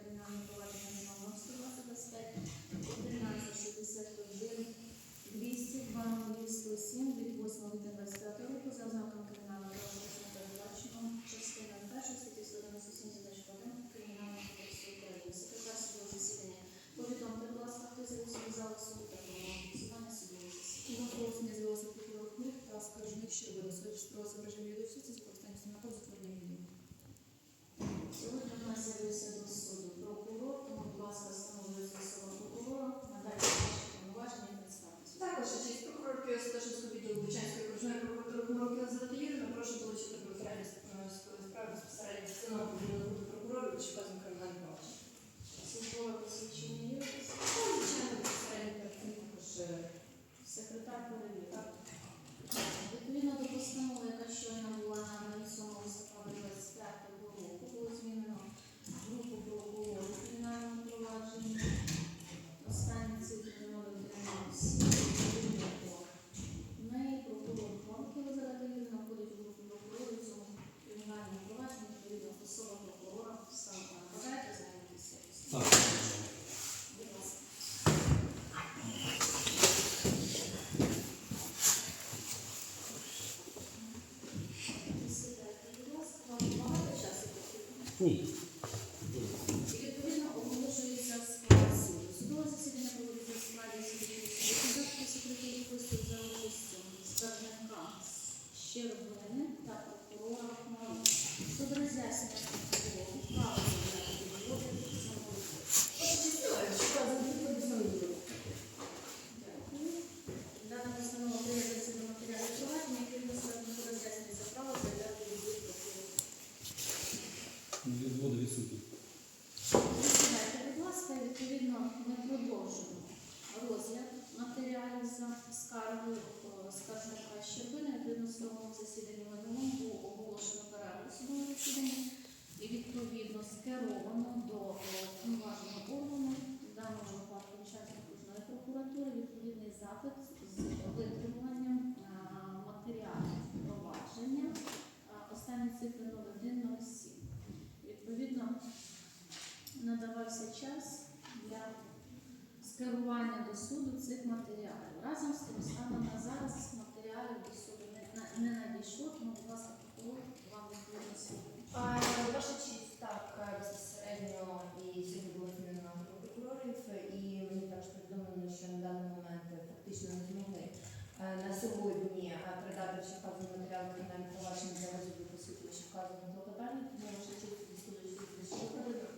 кримінального провадження немає Сьогодні у нас з'явився Секретар перевірки. Відповідно до постанови, яка щойно була на 7 листопада Sim. Судовому засіданні минулому було оголошено перерву судового засідання і відповідно скеровано до е, повноваженого органу, в даному випадку учасник Окружної прокуратури, відповідний запит з витримуванням е, матеріалів провадження. Е, Останні цифри 0107. Відповідно, надавався час для скерування до суду цих матеріалів. Разом з тим, станом на зараз матеріалів до суду не, на- не надійшло, тому, будь ласка, прокурор вам відповідно суду. А, Ваша честь, так, е, безпосередньо і сьогодні було змінено групу прокурорів, і мені також повідомлено, що на даний момент е, фактично не змогли е, на сьогодні е, передати чи вказані матеріали кримінальних проваджень для розгляду по суті чи вказаних клопотань, тому ваша честь дискусії що проведено.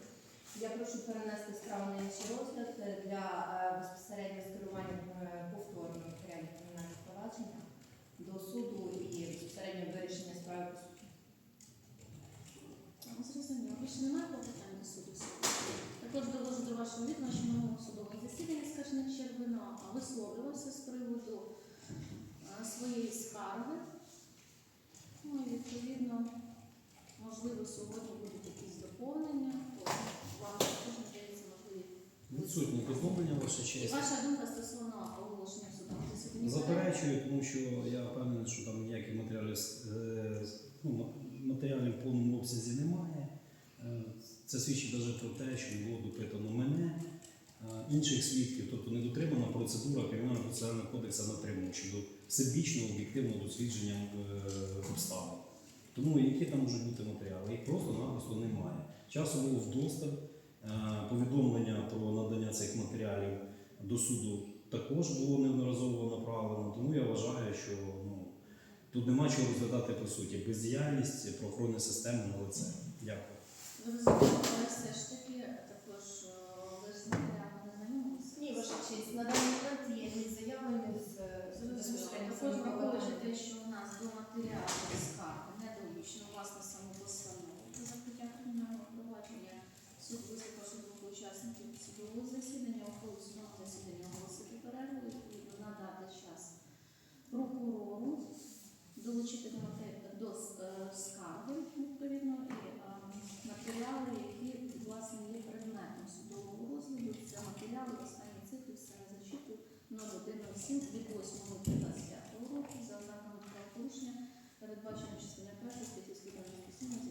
Я прошу перенести справу на інший розгляд е, для е, безпосередньо скерування е, повторного матеріалів кримінального провадження до суду і безпосередньо вирішення справи по суті. Ну, Зрозуміло. Більше немає клопотань до суду сьогодні. Також вашого відома, що судового засідання скажений Червина висловлювався з приводу е, своєї скарги. Ну і відповідно, можливо, сьогодні будуть якісь доповнення, вам також надається можливість. Відсутні доповнення, ваша І ваша думка стосовно оголошення судового засідання? Заперечую, тому що я впевнений, що там ніяких матеріалів, е, ну, матеріалів в повному обсязі немає. Е, Це свідчить навіть про те, що було допитано мене, е, інших свідків, тобто не дотримана процедура Кримінального процесуального кодексу натримання щодо всебічного об'єктивного дослідження е, обставин. Тому які там можуть бути матеріали? Їх просто-напросто немає. Часу було вдосталь. Повідомлення про надання цих матеріалів до суду також було неодноразово направлено. Тому я вважаю, що ну, тут нема чого розглядати по суті. Бездіяльність правоохоронної системи на лице. Дякую. Зрозуміло, але все ж таки також е, ви не знайомилися? Ні, ваша честь, на даний момент є з Також враховуючи те, що у нас до матеріалів скарги не долучено власне саму постанову про закриття кримінального провадження. Суд вислухавши двох учасників судового засідання, ухвалив судового засідання оголосити перерву, відповідно надати час прокурору долучити до е, скарги відповідно і е, матеріали, які власне є предметом судового розгляду. Це матеріали останні цифри, все не зачитую. 0107 від 8 липня 25 року за ознаками правопорушення передбачено частина 1 статті 197 зі